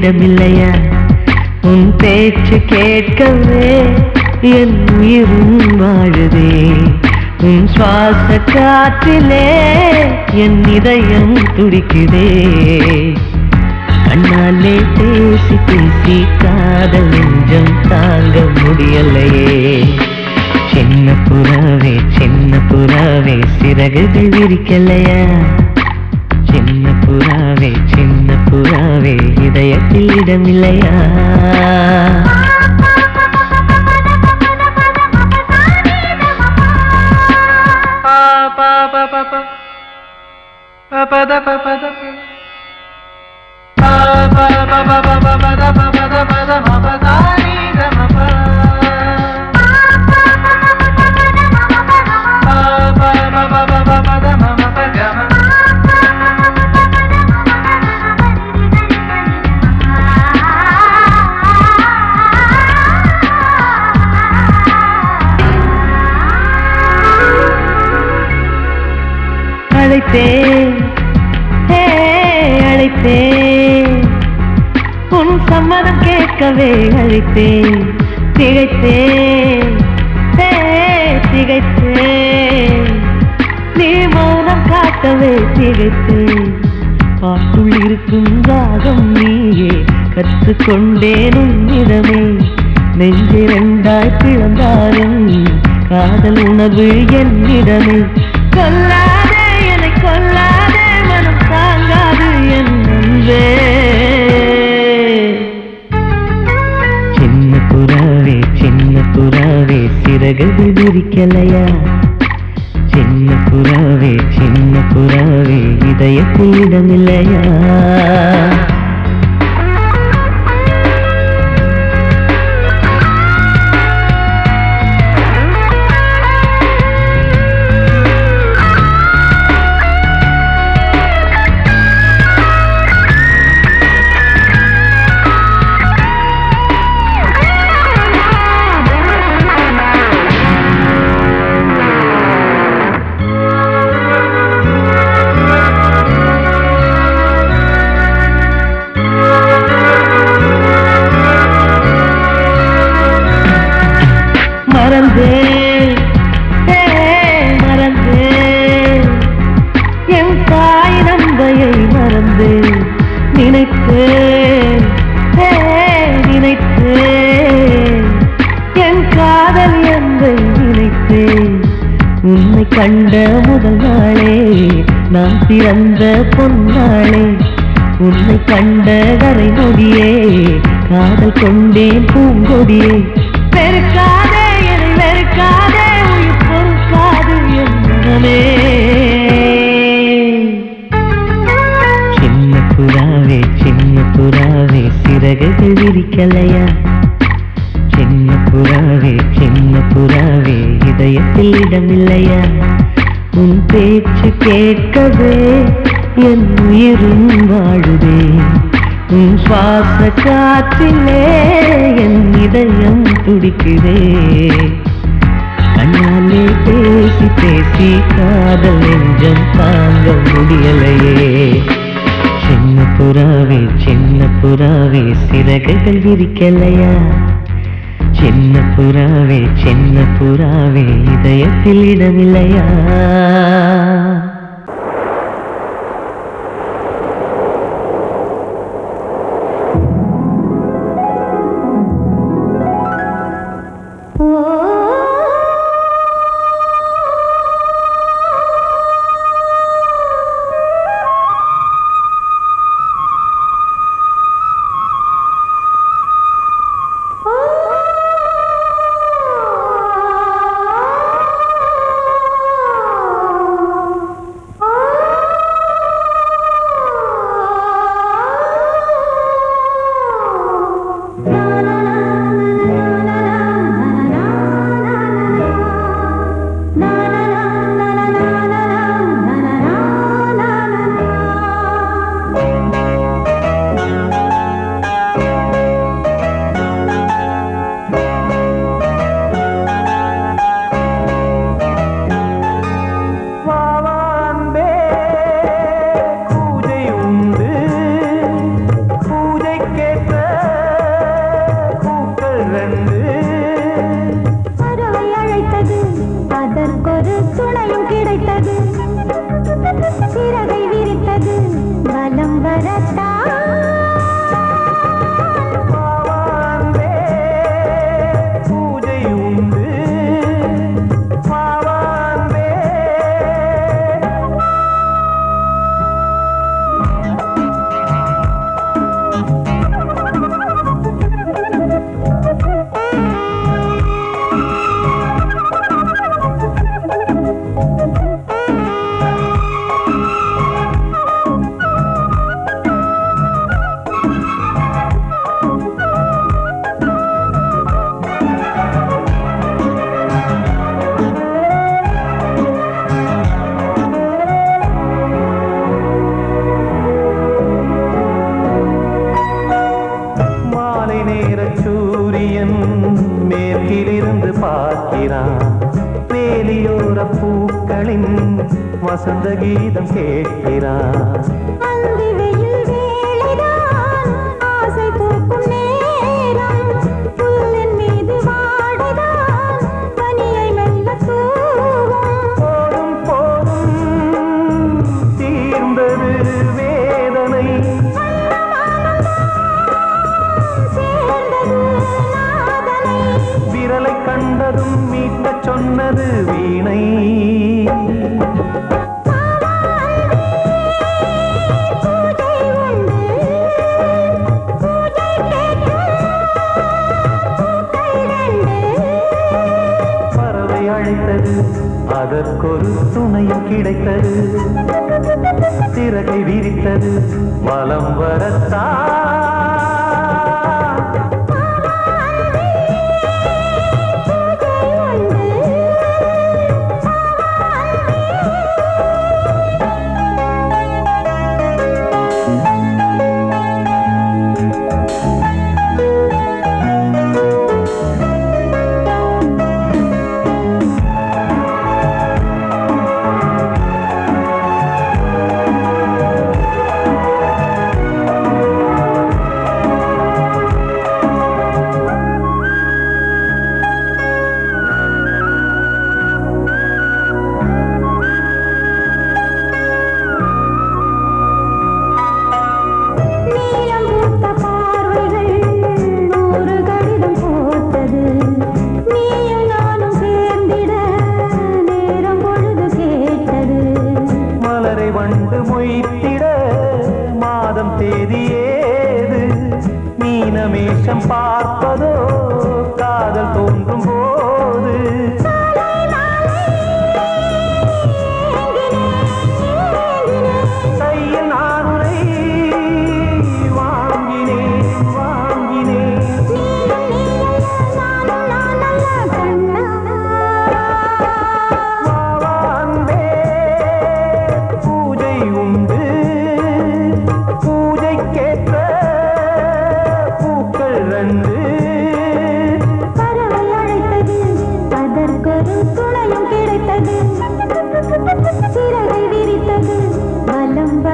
இடமில்லையா உன் பேச்சு கேட்கவே என் உயிரும் வாழுதே. உன் சுவாச காற்றிலே என் இதயம் துடிக்குதே. கண்ணாலே பேசி பேசி காதல் நெஞ்சம் தாங்க முடியலையே. சின்ன புறாவே சின்ன புறாவே சிறகுகள் விரிக்கலையா? சின்ன புறாவே இதயத்தில் இடமில்லையா அழைத்தேன் சம்மதம் கேட்கவே அழைத்தேன் திகைத்தேன் திகைத்தேன். நீ மௌனம் காட்டவே திகைத்தேன். பாட்டுள் இருக்கும் ராகம் நீயே கற்றுக்கொண்டேன் உன்னிடமே நெஞ்சிரண்டாய் பிளந்தாலும் காதல் உணவு என்னிடமே கொல்லாதே என்னை கொல்லாதே மனம் தாங்காது என் நண்பே புறாவே சிறகுகள் விரிக்கலையா சின்ன புறாவே சின்ன புறாவே இதயத்தில் உன் பேச்சு கேட்கவே என் உயிரும் வாழுதே. உன் சுவாச காற்றிலே என் இதயம் துடிக்குதே. கண்ணாலே பேசி பேசி காதல் நெஞ்சம் தாங்க முடியலையே. சின்ன புறாவே சின்ன புறாவே சிறகுகள் விரிக்கலையா? சின்ன புறாவே சின்ன புறாவே இதயத்தில் இடமில்லையா? சூரியன் மேற்கிலிருந்து பார்க்கிறான். வேலியோர பூக்களின் வசந்த கீதம் கேட்கிறான். அதற்கொரு துணை கிடைத்தது. சிறகை விரித்தது. வலம் வரத்தான்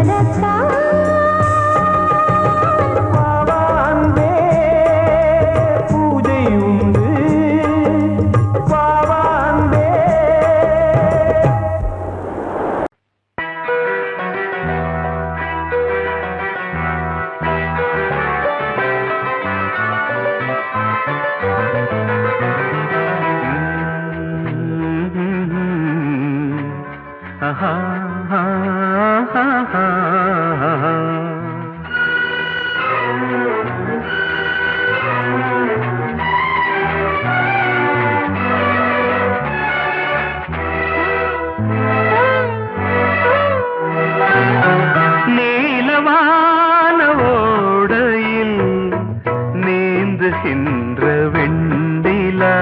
তোমার চা மின்னுகின்ற வெண்ணிலா.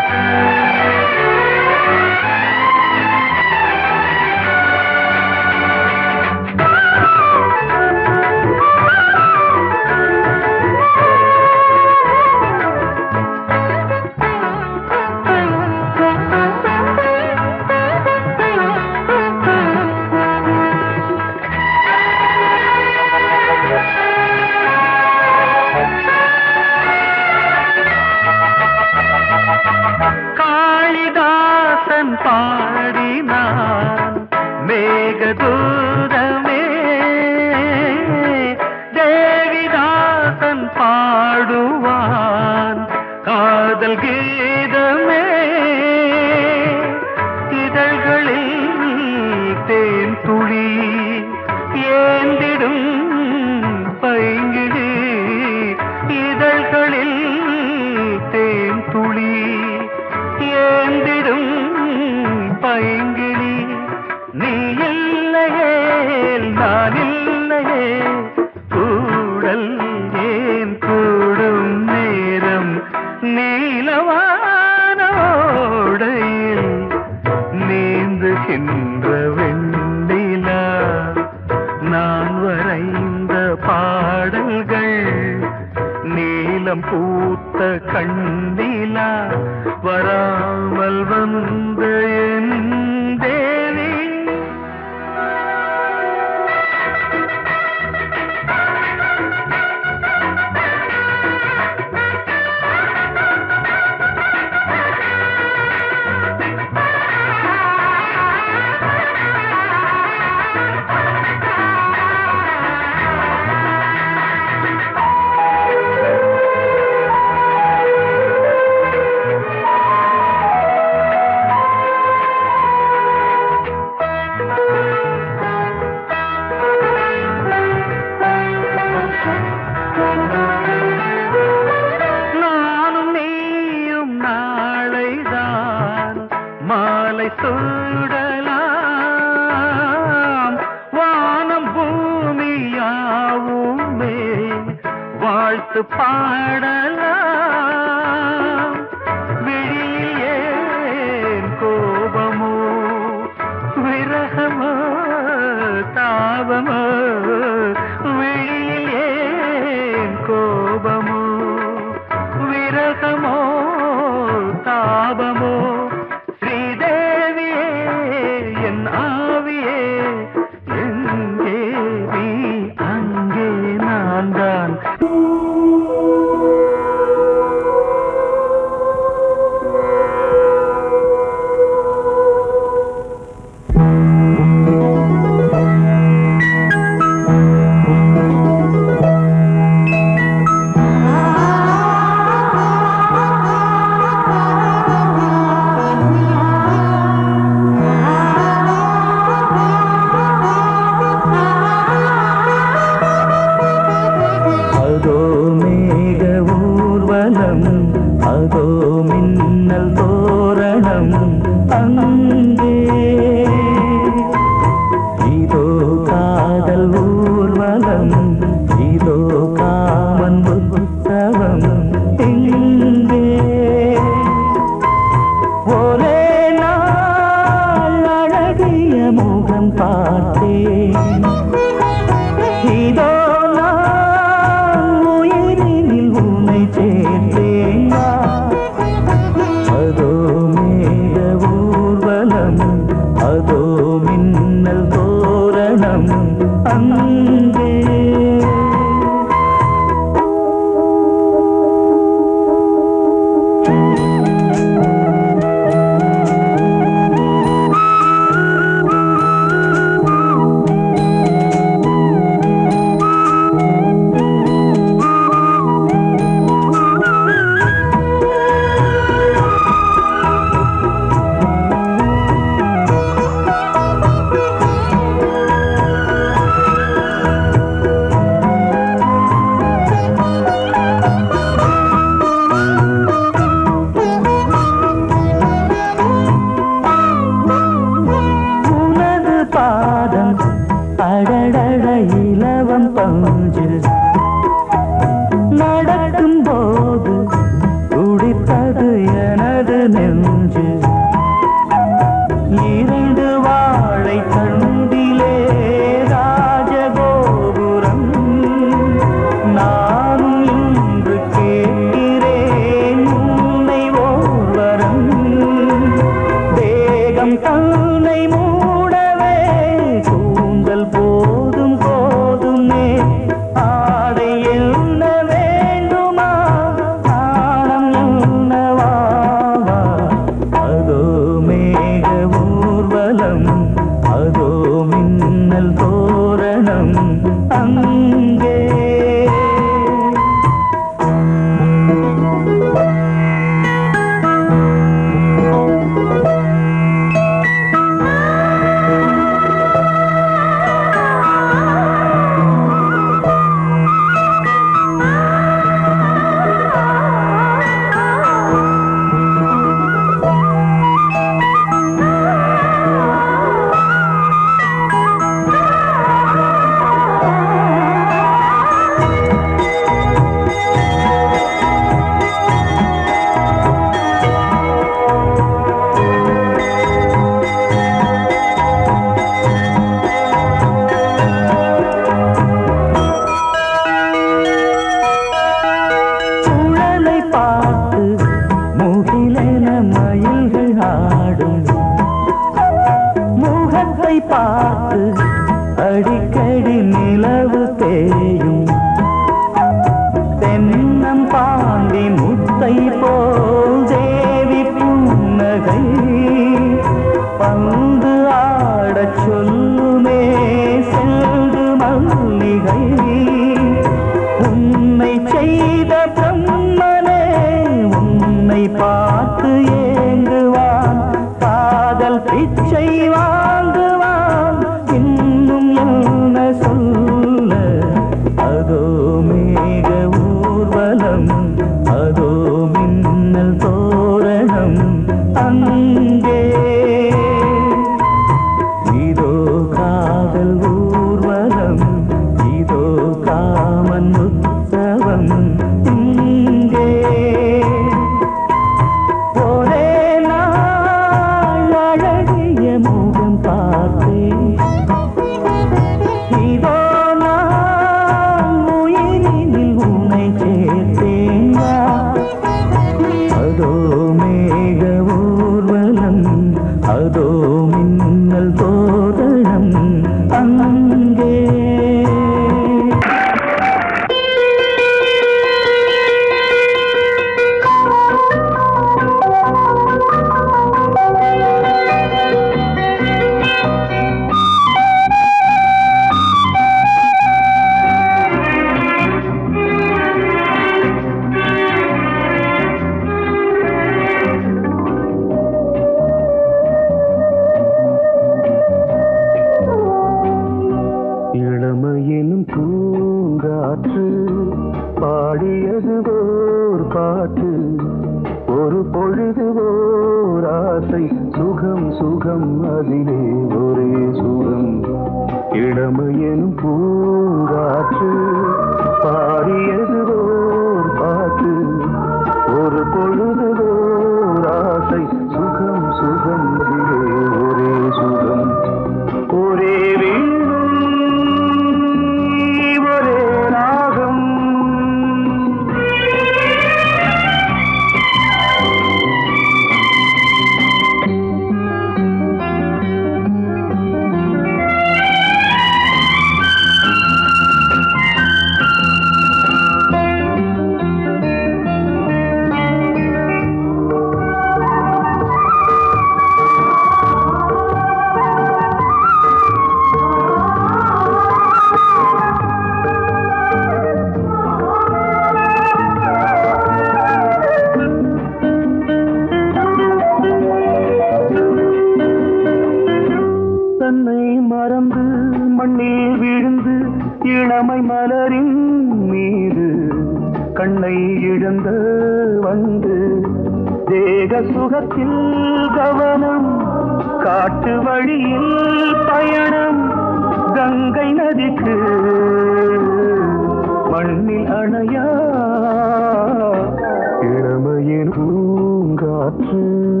காற்று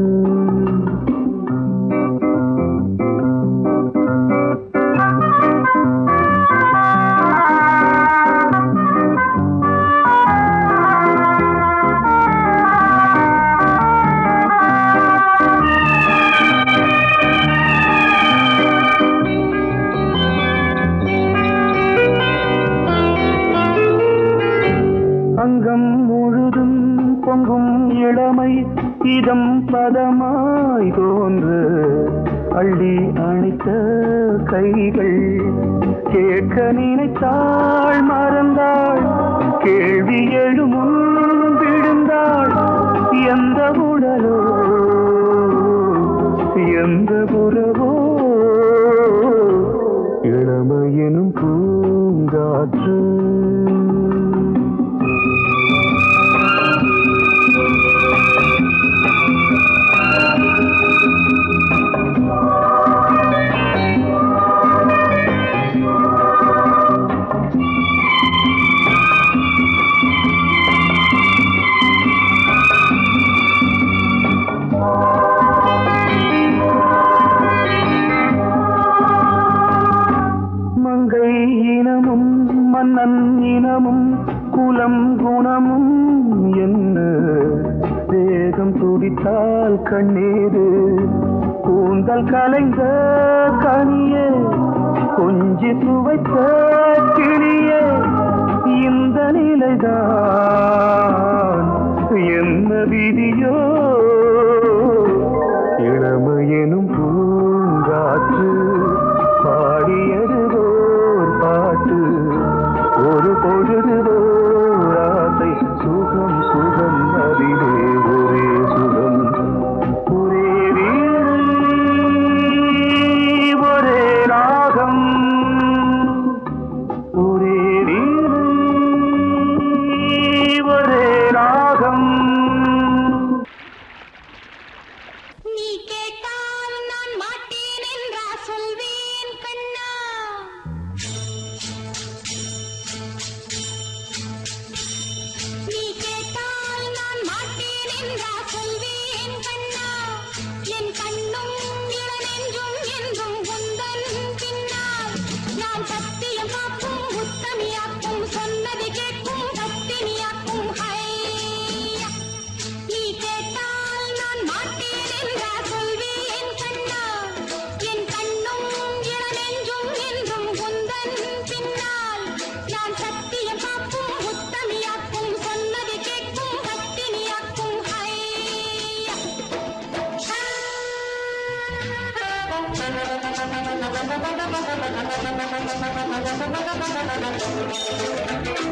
எனும் பூங்காற்று. மௌனமும் என்ன? வேகம் துடித்தால் கண்ணீரு. கூந்தல் கலைந்த கனியே கொஞ்சி துவைத்த கிளியே இந்த நிலைதான். என்ன விதியோ yaptım, mutlum yaptım, sonuna dek Thank you.